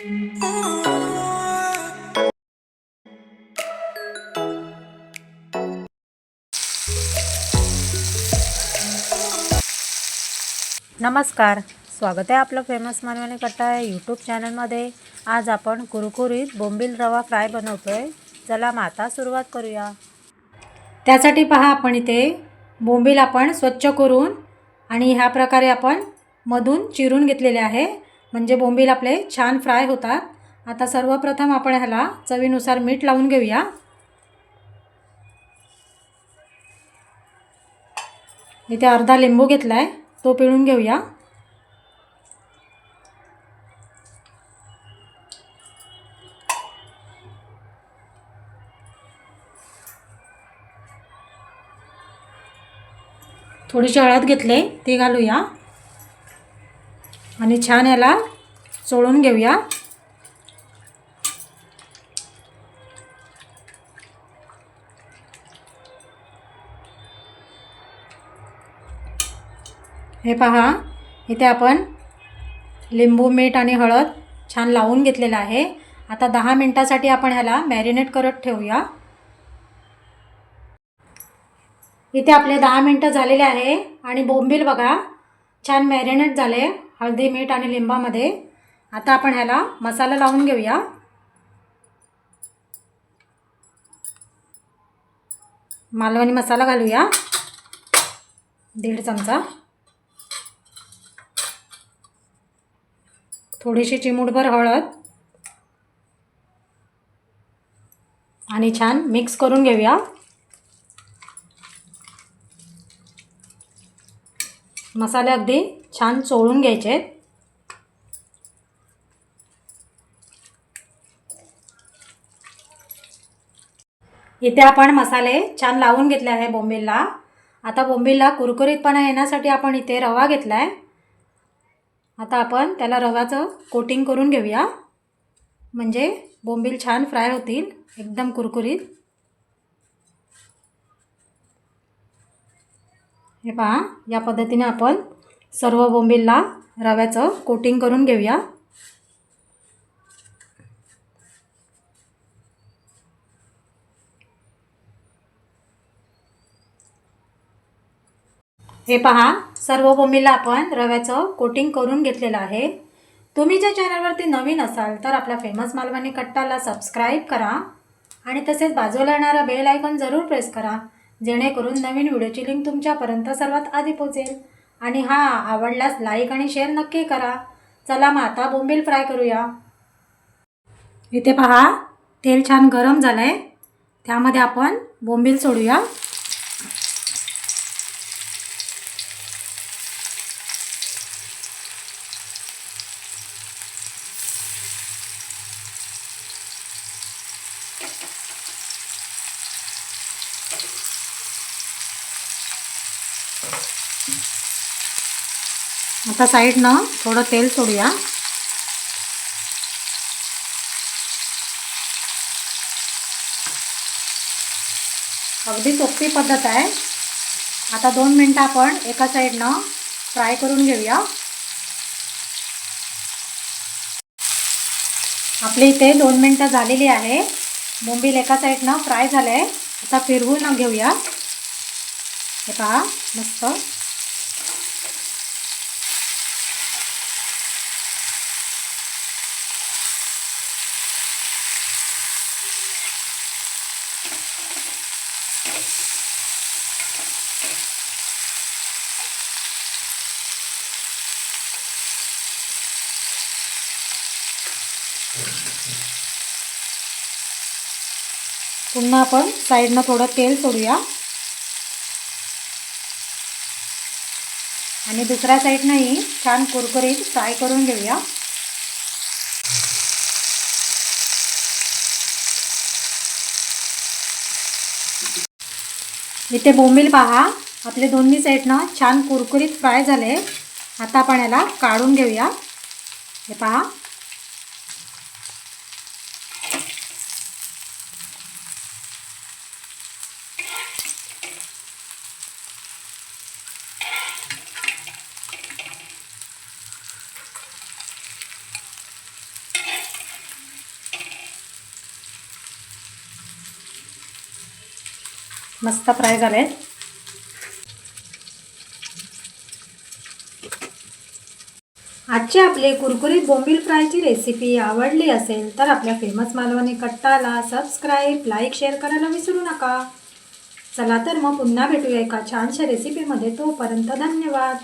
नमस्कार स्वागत आहे आपलं फेमस मानवाने कट्टा आहे यूट्यूब चॅनलमध्ये आज आपण कुरकुरीत बोंबील रवा फ्राय बनवतो आहे चला मग आता सुरुवात करूया. त्यासाठी पहा आपण इथे बोंबील आपण स्वच्छ करून आणि ह्या प्रकारे आपण मधून चिरून घेतलेले आहे. म्हणजे बोंबील आपले छान फ्राय होतात. आता सर्वप्रथम आपण ह्याला चवीनुसार मीठ लावून घेऊया. इथे अर्धा लिंबू घेतला आहे तो पिळून घेऊया. थोडीशी हळद घेतले ती घालूया. आणि छान याला चोळून घेऊया. हे पहा इथे आपण लिंबू मीठ आणि हळद छान लावून घेतलेलं आहे. आता दहा मिनटासाठी आपण ह्याला मॅरिनेट करत ठेवूया. इथे आपले दहा मिनटं झालेले आहे आणि बोंबील बघा छान मॅरिनेट झाले. हळदी मीठ आणि लिंबामध्ये. आता आपण ह्याला मसाला लावून घेऊया. मालवणी मसाला घालूया. दीड चमचा. थोडीशी चिमूटभर हळद. आणि छान मिक्स करून घेऊया. मसाले अगदी छान चोळून घ्यायचे. आहेत इथे आपण मसाले छान लावून घेतले आहे बोंबीलला. आता बोंबीलला कुरकुरीतपणा येण्यासाठी आपण इथे रवा घेतला आहे आता आपण त्याला रव्याचं कोटिंग करून घेऊया. म्हणजे बोंबील छान फ्राय होतील एकदम कुरकुरीत. हे पहा या पद्धतीने आपण सर्व बोंबीलला रव्याचं कोटिंग करून घेऊया. हे पहा सर्व बोंबीला आपण रव्याचं कोटिंग करून घेतलेलं आहे. तुम्ही ज्या चॅनलवरती नवीन असाल तर आपल्या फेमस मालवणी कट्टाला सबस्क्राईब करा आणि तसेच बाजूला येणारा बेल आयकॉन जरूर प्रेस करा जेणेकरून नवीन व्हिडिओची लिंक तुमच्यापर्यंत सर्वात आधी पोहोचेल. आणि हा आवडल्यास लाईक आणि शेअर नक्की करा. चला मग आता बोंबील फ्राय करूया. इथे पहा तेल छान गरम झालं आहे त्यामध्ये आपण बोंबील सोडूया. आता साईडनं थोडं तेल सोडूया. अगदी सोपी पद्धत आहे. आता दोन मिनटं आपण एका साईडनं फ्राय करून घेऊया. आपली इथे दोन मिनटं झालेली आहे. बोंबील एका साईडनं फ्राय झालं आहे आता फिरवून घेऊया. हे पहा मस्त. पुन्हा आपण साईडनं थोडं तेल सोडूया. आणि दुसऱ्या साईडनंही छान कुरकुरीत फ्राय करून घेऊया. इथे बोंबील पहा. आपले दोन्ही साईडनं छान कुरकुरीत फ्राय झाले. आता आपण याला काढून घेऊया. हे पहा. मस्त फ्राय झाले. आजची आपली कुरकुरीत बोंबील फ्रायची रेसिपी आवडली असेल तर आपल्या फेमस मालवणी कट्टाला सबस्क्राईब लाईक शेअर करायला विसरू नका. चला तर मग पुन्हा भेटूया एका छानशा रेसिपीमध्ये तोपर्यंत धन्यवाद.